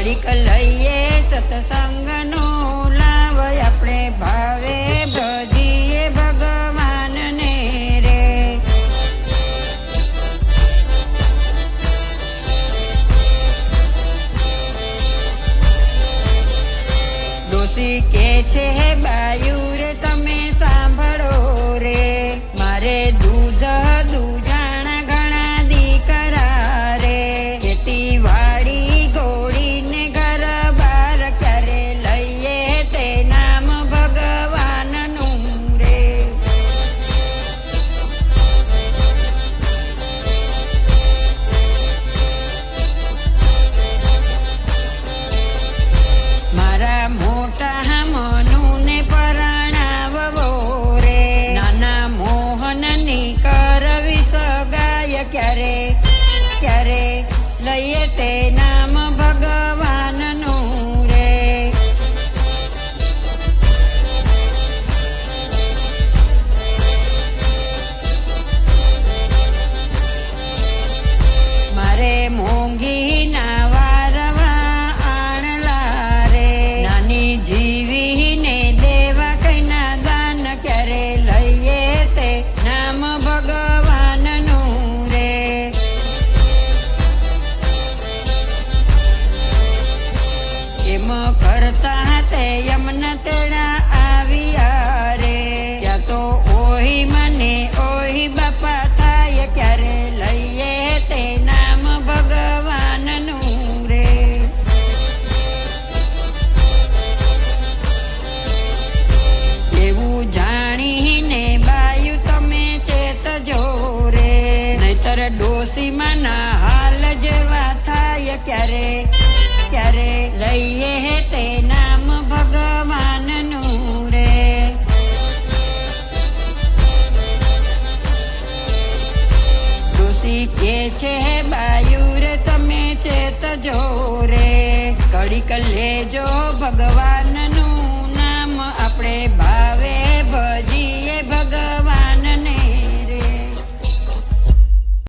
ઘડીક લઈએ સત્સંગનો લાવય આપણે ભાવે ભજીએ ભગવાનને રે. દોષી કે છે બાયુર કરતા તે યમન તેડા આવ્યા રે. ત્યાં તો ઓહી મને, ઓહી બાપા થાય ક્યારે લઈએ તે નામ ભગવાનનું રે. એવું જાણીને બાયુ તમે ચેતજો રે નહીતર ડોસીમાં હાલ જેવા થાય ક્યારે ડોસી કે છે બાયુર તમે ચેત જો રે કડીક લેજો ભગવાનનું નામ આપણે